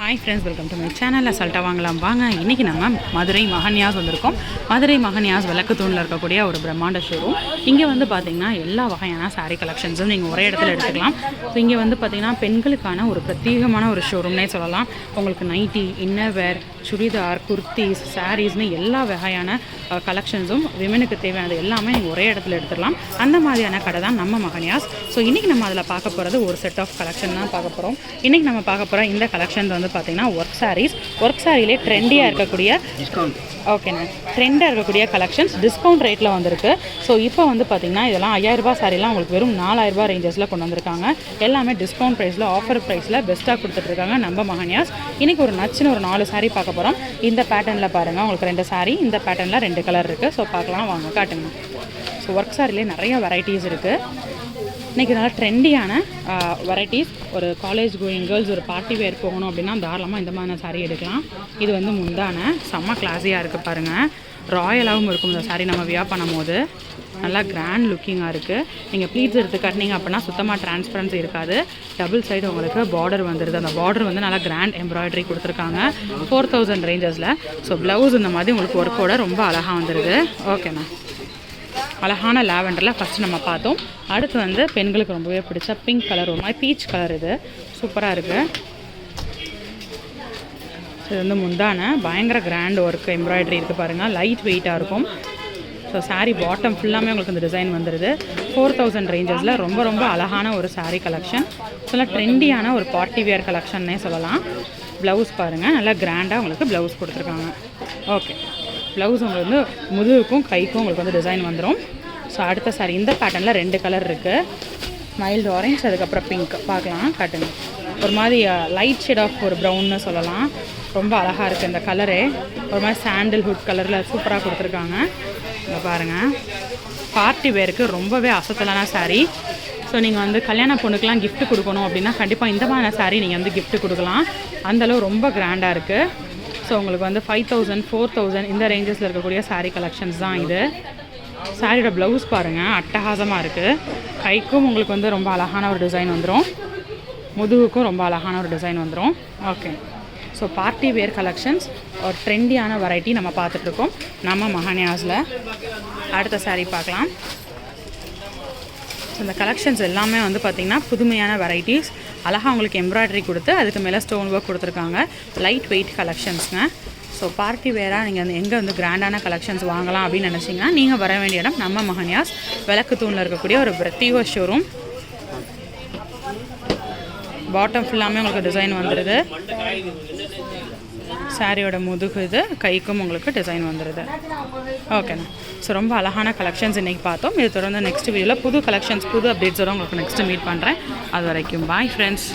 Hi friends welcome to my channel அசல்ட்டாக வாங்கலாம். வாங்க இன்றைக்கி நம்ம மதுரை மகன்யாஸ் வந்திருக்கோம். மதுரை மகன்யாஸ் விளக்கு தூணில் இருக்கக்கூடிய ஒரு பிரம்மாண்ட ஷோரூம் இங்கே வந்து பார்த்திங்கன்னா எல்லா வகையான சாரீ கலெக்ஷன்ஸும் நீங்கள் ஒரே இடத்துல எடுத்துக்கலாம். ஸோ இங்கே வந்து பார்த்திங்கன்னா பெண்களுக்கான ஒரு பிரத்யேகமான ஒரு ஷோரூம்னே சொல்லலாம். உங்களுக்கு நைட்டி இன்னர்வேர் சுடிதார் குர்த்திஸ் சாரீஸ்னு எல்லா வகையான கலெக்ஷன்ஸும் விமனுக்கு தேவையானது எல்லாமே நீங்கள் ஒரே இடத்துல எடுத்துக்கலாம் அந்த மாதிரியான கடை தான் நம்ம மகன்யாஸ். ஸோ இன்றைக்கி நம்ம அதில் பார்க்க போகிறது ஒரு செட் ஆஃப் கலெக்ஷன் தான் பார்க்க போகிறோம் இன்றைக்கி நம்ம பார்க்க போகிற இந்த கலெக்ஷன் வந்து பார்த்திங்கன்னா ஒர்க் சாரீஸ் ஒர்க் சாரிலே ட்ரெண்டியாக இருக்கக்கூடிய ஓகேண்ணா ட்ரெண்டாக இருக்கக்கூடிய கலெக்ஷன்ஸ் டிஸ்கவுண்ட் ரேட்டில் வந்திருக்கு. ஸோ இப்போ வந்து பார்த்திங்கன்னா இதெல்லாம் ஐயாயிரரூபா சாரிலாம் உங்களுக்கு வெறும் நாலாயிரரூபா ரேஞ்சஸில் கொண்டு வந்திருக்காங்க. எல்லாமே டிஸ்கவுண்ட் ப்ரைஸில் ஆஃபர் ப்ரைஸில் பெஸ்ட்டாக கொடுத்துட்ருக்காங்க நம்ம மகன்யாஸ். இன்றைக்கி ஒரு நச்சுன்னு ஒரு நாலு saree பார்க்க போகிறோம் இந்த பேட்டர்னில் பாருங்கள் உங்களுக்கு ரெண்டு saree இந்த பேட்டர்னில் ரெண்டு கலர் இருக்குது ஸோ பார்க்கலாம் வாங்க காட்டுங்க. ஸோ ஒர்க் சாரிலே நிறைய வெரைட்டிஸ் இருக்குது இன்றைக்கி நல்லா ட்ரெண்டியான வெரைட்டிஸ் ஒரு காலேஜ் கோயிங் கேர்ள்ஸ் ஒரு பார்ட்டி வேர் போகணும் அப்படின்னா தாராளமாக இந்த மாதிரி saree எடுக்கலாம். இது வந்து முந்தான. செம்ம கிளாஸியாக இருக்குது பாருங்கள் ராயலாகவும் இருக்கும் இந்த சாரீ நம்ம வியா பண்ணும்போது. நல்லா கிராண்ட் லுக்கிங்காக இருக்குது நீங்கள் ப்ளீட்ஸ் எடுத்து கட்டினீங்க அப்படின்னா சுத்தமாக டிரான்ஸ்பரன்சி இருக்காது. டபுள் சைடு உங்களுக்கு பார்டர் வந்துடுது அந்த பார்டர் வந்து நல்லா கிராண்ட் எம்ப்ராய்டரி கொடுத்துருக்காங்க. ஃபோர் தௌசண்ட் ரேஞ்சஸில் ஸோ ப்ளவுஸ் இந்த மாதிரி உங்களுக்கு ஒர்க்கோட ரொம்ப அழகாக வந்துடுது ஓகேண்ணா அழகான லாவெண்டரில் ஃபஸ்ட்டு நம்ம பார்த்தோம். அடுத்து வந்து பெண்களுக்கு ரொம்பவே பிடிச்ச பிங்க் கலர் ஒரு மாதிரி பீச் கலர் இது. சூப்பராக இருக்குது இது வந்து முந்தான. பயங்கர கிராண்ட் ஒர்க் எம்ப்ராய்டரி இருக்குது பாருங்கள் லைட் வெயிட்டாக இருக்கும். ஸோ சாரீ பாட்டம் ஃபுல்லாமே உங்களுக்கு இந்த டிசைன் வந்துடுது ஃபோர் தௌசண்ட் ரேஞ்சஸில் ரொம்ப ரொம்ப அழகான ஒரு சாரீ கலெக்ஷன் சொல்ல ட்ரெண்டியான ஒரு பார்ட்டி வியர் கலெக்ஷன்னே சொல்லலாம். ப்ளவுஸ் பாருங்கள் நல்லா கிராண்டாக உங்களுக்கு ப்ளவுஸ் கொடுத்துருக்காங்க. ஓகே ப்ளவுஸ் உங்களுக்கு வந்து முதுகுக்கும் கைக்கும் உங்களுக்கு வந்து டிசைன் வந்துடும் ஸோ அடுத்த சாரி இந்த பேட்டர்னில் ரெண்டு கலர் இருக்குது மைல்டு ஆரஞ்ச் அதுக்கப்புறம் பிங்க் பார்க்கலாம் காட்டுங்க. ஒரு மாதிரி லைட் ஷேட் ஆஃப் ஒரு ப்ரௌன்னு சொல்லலாம். ரொம்ப அழகாக இருக்குது இந்த கலரே ஒரு மாதிரி சாண்டில்ஹுட் கலரில் சூப்பராக கொடுத்துருக்காங்க. இங்கே பாருங்கள் பார்ட்டி வேருக்கு ரொம்பவே அசத்தலான saree. ஸோ நீங்கள் வந்து கல்யாண பொண்ணுக்கெலாம் கிஃப்ட் கொடுக்கணும் அப்படின்னா கண்டிப்பாக இந்த மாதிரியான saree நீங்கள் வந்து கிஃப்ட் கொடுக்கலாம். அந்தளவு ரொம்ப கிராண்டாக இருக்குது ஸோ உங்களுக்கு வந்து ஃபைவ் தௌசண்ட் ஃபோர் தௌசண்ட் இந்த ரேஞ்சஸில் இருக்கக்கூடிய சாரீ கலெக்ஷன்ஸ் தான் இது. சாரியோட ப்ளவுஸ் பாருங்கள் அட்டகாசமாக இருக்குது கைக்கும் உங்களுக்கு வந்து ரொம்ப அழகான ஒரு டிசைன் வந்துடும் முதுகுக்கும் ரொம்ப அழகான ஒரு டிசைன் வந்துடும் okay so party wear collections ஒரு ட்ரெண்டியான வெரைட்டி நம்ம பார்த்துட்ருக்கோம் நம்ம மகானியாஸில். அடுத்த சாரீ பார்க்கலாம். ஸோ இந்த கலெக்ஷன்ஸ் எல்லாமே வந்து பார்த்திங்கன்னா புதுமையான வெரைட்டிஸ் அழகாக உங்களுக்கு எம்ப்ராய்டரி கொடுத்து அதுக்கு மேலே ஸ்டோன் ஒர்க் கொடுத்துருக்காங்க. லைட் வெயிட் கலெக்ஷன்ஸ்ங்க ஸோ பார்ட்டி வேராக நீங்கள் வந்து எங்கே வந்து கிராண்டான கலெக்ஷன்ஸ் வாங்கலாம் அப்படின்னு நினச்சிங்கன்னா நீங்கள் வர வேண்டிய இடம் நம்ம மகன்யாஸ் விளக்கு தூணில் இருக்கக்கூடிய ஒரு பிரத்யேக ஷோரூம் பாட்டம் ஃபுல்லாமே உங்களுக்கு டிசைன் வந்துடுது சாரியோட முதுகு இது கைக்கும் உங்களுக்கு டிசைன் வந்துடுது ஓகேண்ணா ஸோ ரொம்ப அழகான கலெக்ஷன்ஸ் இன்றைக்கி பார்த்தோம். இது தொடர்ந்து நெக்ஸ்ட் வீடியோவில் புது கலெக்ஷன்ஸ் புது அப்டேட்ஸோட உங்களுக்கு நெக்ஸ்ட்டு மீட் பண்ணுறேன் அது வரைக்கும் பாய் ஃப்ரெண்ட்ஸ்